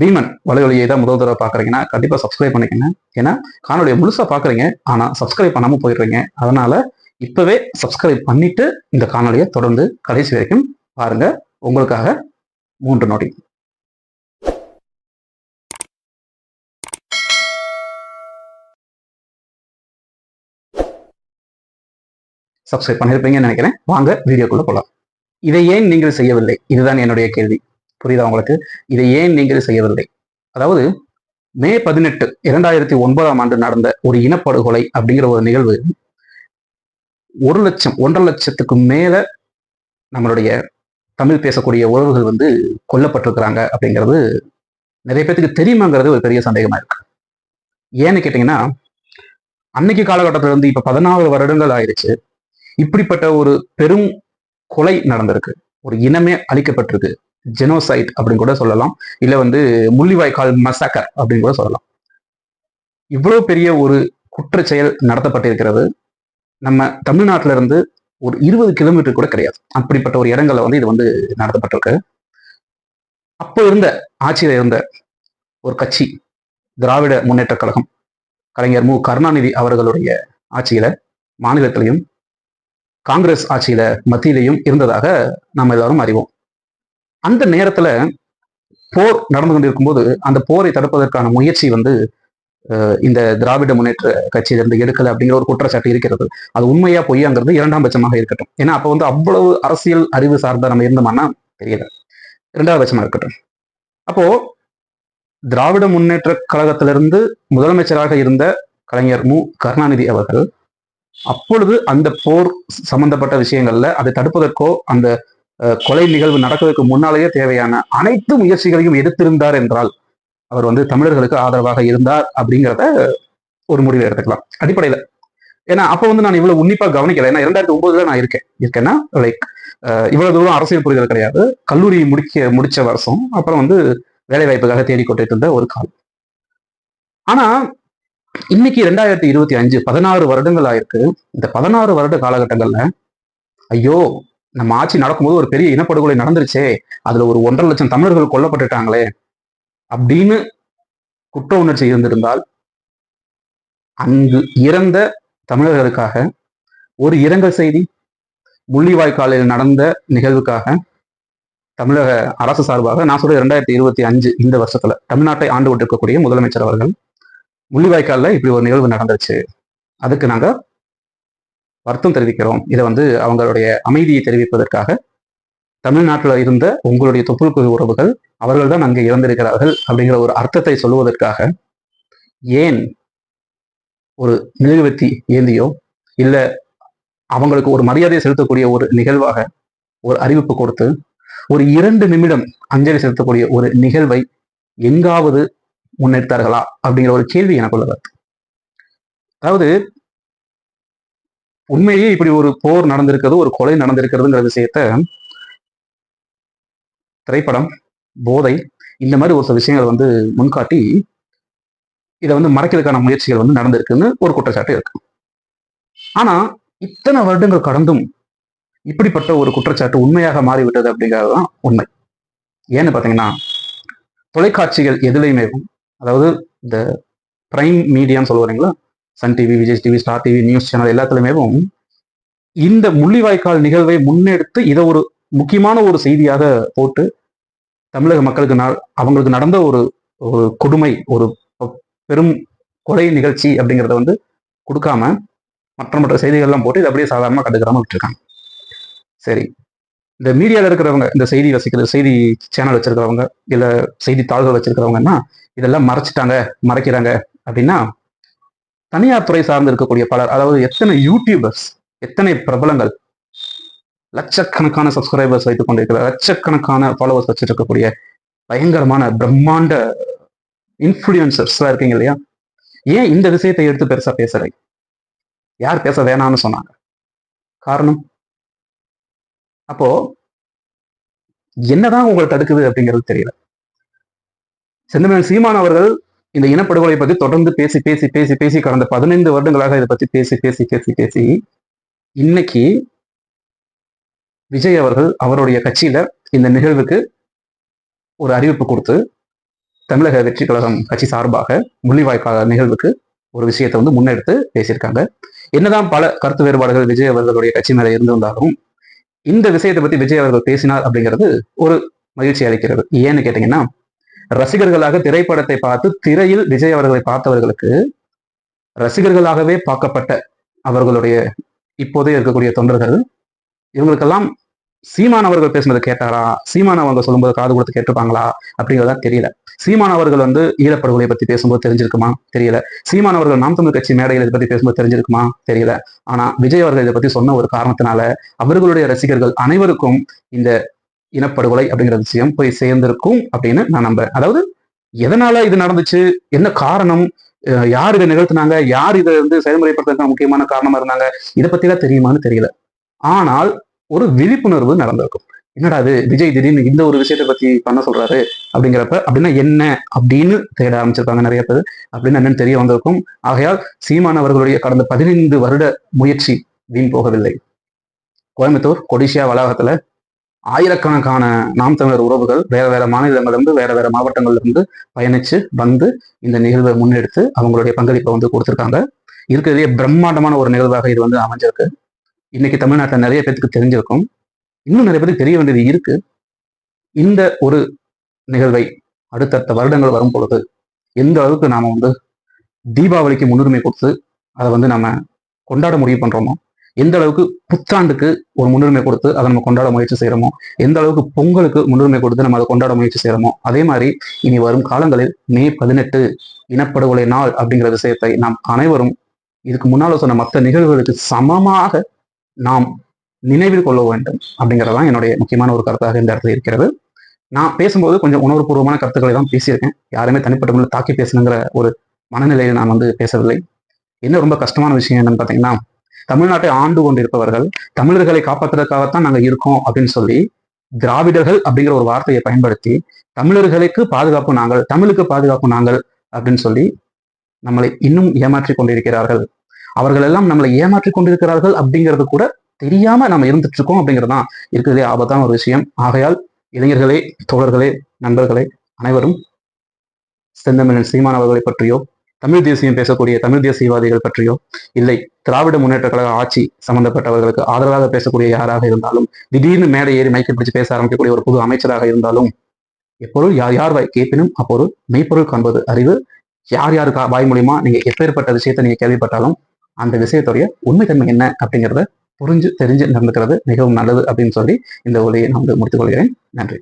பீமன் வலைவலியை தான் முதல் தடவை பார்க்குறீங்கன்னா கண்டிப்பாக சப்ஸ்கிரைப் பண்ணிக்கங்க. ஏன்னா காணொலியை முழுசாக பார்க்குறீங்க ஆனால் சப்ஸ்கிரைப் பண்ணாமல் போயிடுறீங்க. அதனால இப்பவே சப்ஸ்கிரைப் பண்ணிட்டு இந்த காணொலியை தொடர்ந்து கடைசி வரைக்கும் பாருங்க. உங்களுக்காக மூன்று நொடி. சப்ஸ்கிரைப் பண்ணிருப்பீங்கன்னு நினைக்கிறேன். வாங்க வீடியோக்குள்ள போகலாம் இதை ஏன் நீங்கள் செய்யவில்லை? இதுதான் என்னுடைய கேள்வி. புரியுதா உங்களுக்கு? இதை ஏன் நீங்கள் செய்யவில்லை? அதாவது மே பதினெட்டு இரண்டாயிரத்தி ஒன்பதாம் ஆண்டு நடந்த ஒரு இனப்படுகொலை அப்படிங்கிற ஒரு நிகழ்வு ஒரு லட்சம் ஒன்றரை லட்சத்துக்கு மேல நம்மளுடைய தமிழ் பேசக்கூடிய உறவுகள் வந்து கொல்லப்பட்டிருக்கிறாங்க அப்படிங்கிறது நிறைய பேத்துக்கு தெரியுமாங்கிறது ஒரு பெரிய சந்தேகமா இருக்கு. ஏன்னு கேட்டீங்கன்னா அன்னைக்கு காலகட்டத்தில் இருந்து இப்ப பதினாறு வருடங்கள் ஆயிடுச்சு. இப்படிப்பட்ட ஒரு பெரும் கொலை நடந்திருக்கு. ஒரு இனமே அழிக்கப்பட்டிருக்கு. ஜெனோசைட் அப்படின்னு கூட சொல்லலாம். இல்ல வந்து முள்ளிவாய்க்கால் மசாக்கர் அப்படின்னு கூட சொல்லலாம். இவ்வளவு பெரிய ஒரு குற்ற செயல் நடத்தப்பட்டிருக்கிறது. நம்ம தமிழ்நாட்டில இருந்து ஒரு இருபது கிலோமீட்டர் கூட கிடையாது. அப்படிப்பட்ட ஒரு இடங்கள்ல வந்து இது வந்து நடத்தப்பட்டிருக்கு. அப்போ இருந்த ஆட்சியில இருந்த ஒரு கட்சி திராவிட முன்னேற்ற கழகம் கலைஞர் மு. கருணாநிதி அவர்களுடைய ஆட்சியில மாநிலத்திலையும் காங்கிரஸ் ஆட்சியில மத்தியிலையும் இருந்ததாக நாம் எல்லாரும் அறிவோம். அந்த நேரத்துல போர் நடந்து கொண்டிருக்கும் போது அந்த போரை தடுப்பதற்கான முயற்சி வந்து இந்த திராவிட முன்னேற்ற கட்சியிலிருந்து எடுக்கல அப்படிங்கிற ஒரு குற்றச்சாட்டு இருக்கிறது. அது உண்மையா பொய்யாங்கிறது இரண்டாம் பட்சமாக இருக்கட்டும். ஏன்னா அப்போ வந்து அவ்வளவு அரசியல் அறிவு சார்ந்த நம்ம இருந்தோம்னா தெரியல. இரண்டாவது பட்சமா இருக்கட்டும். அப்போ திராவிட முன்னேற்ற கழகத்திலிருந்து முதலமைச்சராக இருந்த கலைஞர் மு. கருணாநிதி அவர்கள் அப்பொழுது அந்த போர் சம்பந்தப்பட்ட விஷயங்கள்ல அதை தடுப்பதற்கோ அந்த கொலை நிகழ்வு நடக்கிறதுக்கு முன்னாலேயே தேவையான அனைத்து முயற்சிகளையும் எடுத்திருந்தார் என்றால் அவர் வந்து தமிழர்களுக்கு ஆதரவாக இருந்தார் அப்படிங்கிறத ஒரு முடிவு எடுத்துக்கலாம். அடிப்படையில. ஏன்னா அப்போ வந்து நான் இவ்வளவு உன்னிப்பா கவனிக்கல. ஏன்னா இரண்டாயிரத்தி ஒன்பதுல நான் இருக்கேன். இருக்கேன்னா லைக் இவ்வளவு தூரம் அரசியல் புரிதல் கிடையாது. கல்லூரி முடிக்க முடிச்ச வருஷம் அப்புறம் வந்து வேலை வாய்ப்புக்காக தேடிக்கொண்டு இருந்த ஒரு காலம். ஆனா இன்னைக்கு ரெண்டாயிரத்தி இருபத்தி அஞ்சு பதினாறு வருடங்கள் ஆயிருக்கு. இந்த பதினாறு வருட காலகட்டங்கள்ல ஐயோ நம்ம ஆட்சி நடக்கும்போது ஒரு பெரிய இனப்படுகொலை நடந்துருச்சே அதுல ஒரு ஒன்றரை லட்சம் தமிழர்கள் கொல்லப்பட்டுட்டாங்களே அப்படின்னு குற்ற உணர்ச்சி இருந்திருந்தால் அங்கு இறந்த தமிழர்களுக்காக ஒரு இரங்கல் செய்தி முள்ளிவாய்க்காலில் நடந்த நிகழ்வுக்காக தமிழக அரசு சார்பாக நான் சொல்ற இரண்டாயிரத்தி இருபத்தி அஞ்சு இந்த வருஷத்துல தமிழ்நாட்டை ஆண்டு கொண்டிருக்கக்கூடிய முதலமைச்சர் அவர்கள் முள்ளிவாய்க்காலில் இப்படி ஒரு நிகழ்வு நடந்துச்சு அதுக்கு நாங்க வருத்தம் தெரிவிக்கிறோம். இதை வந்து அவங்களுடைய அமைதியை தெரிவிப்பதற்காக தமிழ்நாட்டில் இருந்த உங்களுடைய தொப்புள் உறவுகள் அவர்கள் தான் அங்கே இறந்திருக்கிறார்கள் அப்படிங்கிற ஒரு அர்த்தத்தை சொல்லுவதற்காக ஏன் ஒரு மெழுகுவத்தி ஏந்தியோ இல்லை அவங்களுக்கு ஒரு மரியாதை செலுத்தக்கூடிய ஒரு நிகழ்வாக ஒரு அறிவிப்பு கொடுத்து ஒரு இரண்டு நிமிடம் அஞ்சலி செலுத்தக்கூடிய ஒரு நிகழ்வை எங்காவது முன்னெடுத்தார்களா அப்படிங்கிற ஒரு கேள்வி எனக்குள்ளது அதாவது உண்மையே இப்படி ஒரு போர் நடந்திருக்கிறது ஒரு கொலை நடந்திருக்கிறதுங்கிற விஷயத்த திரைப்படம் போதை இந்த மாதிரி ஒரு சில விஷயங்கள் வந்து முன்காட்டி இதை வந்து மறைக்கிறதுக்கான முயற்சிகள் வந்து நடந்திருக்குன்னு ஒரு குற்றச்சாட்டு இருக்கு. ஆனா இத்தனை வருடங்கள் கடந்தும் இப்படிப்பட்ட ஒரு குற்றச்சாட்டு உண்மையாக மாறிவிட்டது அப்படிங்கிறது தான் உண்மை. ஏன்னு பார்த்தீங்கன்னா தொலைக்காட்சிகள் எதுலையுமே அதாவது இந்த பிரைம் மீடியான்னு சொல்லுவாங்களா Sun TV Vijay TV Star TV news channel எல்லாத்துலயுமே இந்த முள்ளிவாய்க்கால் நிகழ்வை முன்னெடுத்து இதை ஒரு முக்கியமான ஒரு செய்தியாக போட்டு தமிழக மக்களுக்கு அவங்களுக்கு நடந்த ஒரு ஒரு கொடுமை ஒரு பெரும் கொலை நிகழ்ச்சி அப்படிங்கிறத வந்து கொடுக்காம மற்ற மற்ற செய்திகள்லாம் போட்டு இது அப்படியே சாதாரணமாக கண்டுக்கிறாம விட்டுருக்காங்க. சரி. இந்த மீடியாவில் இருக்கிறவங்க இந்த செய்தி வசிக்கிற செய்தி சேனல் வச்சிருக்கிறவங்க இல்லை செய்தித்தாள்கள் வச்சிருக்கிறவங்கன்னா இதெல்லாம் மறைச்சிட்டாங்க மறைக்கிறாங்க அப்படின்னா தனியார் துறை சார்ந்து இருக்கக்கூடிய பலர் அதாவது எத்தனை யூடியூபர்ஸ் எத்தனை பிரபலங்கள் லட்சக்கணக்கான சப்ஸ்கிரைபர்ஸ் வைத்துக் கொண்டிருக்கிற லட்சக்கணக்கான ஃபாலோவர்ஸ் வச்சுட்டு இருக்கக்கூடிய பயங்கரமான பிரம்மாண்ட இன்ஃப்ளூயன்சர்ஸ்லாம் இருக்கீங்க இல்லையா? ஏன் இந்த விஷயத்தை எடுத்து பெருசா பேசுறேன் யார் பேச வேணாம்னு சொன்னாங்க. காரணம்? அப்போ என்னதான் உங்களை தடுக்குது அப்படிங்கிறது தெரியல. செந்தமிழன் சீமான் அவர்கள் இந்த இனப்படுகொலை பத்தி தொடர்ந்து பேசி பேசி பேசி பேசி கடந்த பதினைந்து வருடங்களாக இதை பத்தி பேசி பேசி பேசி பேசி இன்னைக்கு விஜய் அவர்கள் அவருடைய கட்சியில இந்த நிகழ்வுக்கு ஒரு அறிவிப்பு கொடுத்து தமிழக வெற்றி கழகம் கட்சி சார்பாக முள்ளிவாய்க்கால நிகழ்வுக்கு ஒரு விஷயத்தை வந்து முன்னெடுத்து பேசியிருக்காங்க. என்னதான் பல கருத்து வேறுபாடுகள் விஜய் அவர்களுடைய கட்சி மேல இருந்திருந்தாலும் இந்த விஷயத்தை பத்தி விஜய் அவர்கள் பேசினார் அப்படிங்கிறது ஒரு மகிழ்ச்சி அளிக்கிறது. ஏன்னு கேட்டீங்கன்னா ரசிகர்களாக திரைப்படத்தை பார்த்து திரையில் விஜய் அவர்களை பார்த்தவர்களுக்கு ரசிகர்களாகவே பார்க்கப்பட்ட அவர்களுடைய இப்போதே இருக்கக்கூடிய தொண்டர்கள் இவங்களுக்கெல்லாம் சீமான் அவர்கள் பேசுனது கேட்டாரா? சீமான் அவங்க சொல்லும்போது காது கொடுத்து கேட்டிருப்பாங்களா? அப்படிங்கிறதா தெரியல. சீமான் அவர்கள் வந்து ஈழப்படுகொலை பத்தி பேசும்போது தெரிஞ்சிருக்குமா? தெரியல. சீமான் அவர்கள் நாம் தமிழ் கட்சி மேடையில் இதை பத்தி பேசும்போது தெரிஞ்சிருக்குமா? தெரியல. ஆனா விஜய் அவர்கள் இதை பத்தி சொன்ன ஒரு காரணத்தினால அவர்களுடைய ரசிகர்கள் அனைவருக்கும் இந்த இனப்படுகொலை அப்படிங்கிற விஷயம் போய் சேர்ந்திருக்கும் அப்படின்னு நான் நம்புறேன். அதாவது எதனால இது நடந்துச்சு? என்ன காரணம்? அஹ் யார் இதை நிகழ்த்தினாங்க? யார் இதை வந்து செயல்முறைப்படுத்துறதுக்கு முக்கியமான காரணமா இருந்தாங்க? இதை பத்திலாம் தெரியுமான்னு தெரியல. ஆனால் ஒரு விழிப்புணர்வு நடந்திருக்கும். என்னடா அது விஜய் திடீர்னு இந்த ஒரு விஷயத்தை பத்தி பண்ண சொல்றாரு அப்படிங்கிறப்ப அப்படின்னா என்ன அப்படின்னு தேட ஆரம்பிச்சிருக்காங்க நிறைய பேர். அப்படின்னு என்னன்னு தெரிய வந்திருக்கும். ஆகையால் சீமான் அவர்களுடைய கடந்த பதினைந்து வருட முயற்சி வீண் போகவில்லை. கோயம்புத்தூர் கொடிஷியா வளாகத்துல ஆயிரக்கணக்கான நாம் தமிழர் உறவுகள் வேற வேற மாநிலங்களிலிருந்து வேற வேற மாவட்டங்கள்ல இருந்து பயணிச்சு வந்து இந்த நிகழ்வை முன்னெடுத்து அவங்களுடைய பங்களிப்பை வந்து கொடுத்துருக்காங்க. இருக்கிறதுலே பிரம்மாண்டமான ஒரு நிகழ்வாக இது வந்து அமைஞ்சிருக்கு. இன்னைக்கு தமிழ்நாட்டில் நிறைய பேருக்கு தெரிஞ்சிருக்கும். இன்னும் நிறைய பேருக்கு தெரிய வேண்டியது இருக்கு. இந்த ஒரு நிகழ்வை அடுத்தடுத்த வருடங்கள் வரும் பொழுது எந்த அளவுக்கு நாம வந்து தீபாவளிக்கு முன்னுரிமை கொடுத்து அதை வந்து நம்ம கொண்டாட முடிவு பண்றோமோ எந்த அளவுக்கு புத்தாண்டுக்கு ஒரு முன்னுரிமை கொடுத்து அதை நம்ம கொண்டாட முயற்சி செய்கிறோமோ எந்த அளவுக்கு பொங்கலுக்கு முன்னுரிமை கொடுத்து நம்ம அதை கொண்டாட முயற்சி செய்கிறோமோ அதே மாதிரி இனி வரும் காலங்களில் மே பதினெட்டு இனப்படுகொலை நாள் அப்படிங்கிற விஷயத்தை நாம் அனைவரும் இதுக்கு முன்னால் சொன்ன மற்ற நிகழ்வுகளுக்கு சமமாக நாம் நினைவில் கொள்ள வேண்டும் அப்படிங்கிறதான் என்னுடைய முக்கியமான ஒரு கருத்தாக இந்த இடத்துல இருக்கிறது. நான் பேசும்போது கொஞ்சம் உணர்வுபூர்வமான கருத்துக்களை தான் பேசியிருக்கேன். யாருமே தனிப்பட்ட முறையில் தாக்கி பேசணுங்கிற ஒரு மனநிலையில் நான் வந்து பேசவில்லை. என்ன ரொம்ப கஷ்டமான விஷயம் என்னன்னு பார்த்தீங்கன்னா தமிழ்நாட்டை ஆண்டு கொண்டிருப்பவர்கள் தமிழர்களை காப்பாற்றுறதுக்காகத்தான் நாங்கள் இருக்கோம் அப்படின்னு சொல்லி திராவிடர்கள் அப்படிங்கிற ஒரு வார்த்தையை பயன்படுத்தி தமிழர்களுக்கு பாதுகாப்பு நாங்கள் தமிழுக்கு பாதுகாப்பு நாங்கள் அப்படின்னு சொல்லி நம்மளை இன்னும் ஏமாற்றி கொண்டிருக்கிறார்கள். அவர்கள் எல்லாம் நம்மளை ஏமாற்றி கொண்டிருக்கிறார்கள் அப்படிங்கிறது கூட தெரியாம நம்ம இருந்துட்டு இருக்கோம் அப்படிங்கிறதுதான் இருக்கிறதே ஆபத்தான ஒரு விஷயம். ஆகையால் இளைஞர்களே தோழர்களே நண்பர்களே அனைவரும் செந்தமிழன் சீமான் அவர்களை பற்றியோ தமிழ் தேசியம் பேசக்கூடிய தமிழ் தேசியவாதிகள் பற்றியோ இல்லை திராவிட முன்னேற்ற கழக ஆட்சி சம்பந்தப்பட்டவர்களுக்கு ஆதரவாக பேசக்கூடிய யாராக இருந்தாலும் திடீர்னு மேடை ஏறி மைக்கை பிடிச்சு பேச ஆரம்பிக்கக்கூடிய ஒரு புது அமைச்சராக இருந்தாலும் எப்பொருள் யார் யார் வாய் கேட்பினும் அப்பொருள் மெய்ப்பொருள் காண்பது அறிவு யார் யார் வாய் மூலியமா நீங்க எப்பேற்பட்ட விஷயத்தை நீங்க கேள்விப்பட்டாலும் அந்த விஷயத்துடைய உண்மைத்தன்மை என்ன அப்படிங்கிறத புரிஞ்சு தெரிஞ்சு நடந்துக்கிறது மிகவும் நல்லது அப்படின்னு சொல்லி இந்த ஒலியை நான் வந்து முடித்துக் கொள்கிறேன். நன்றி.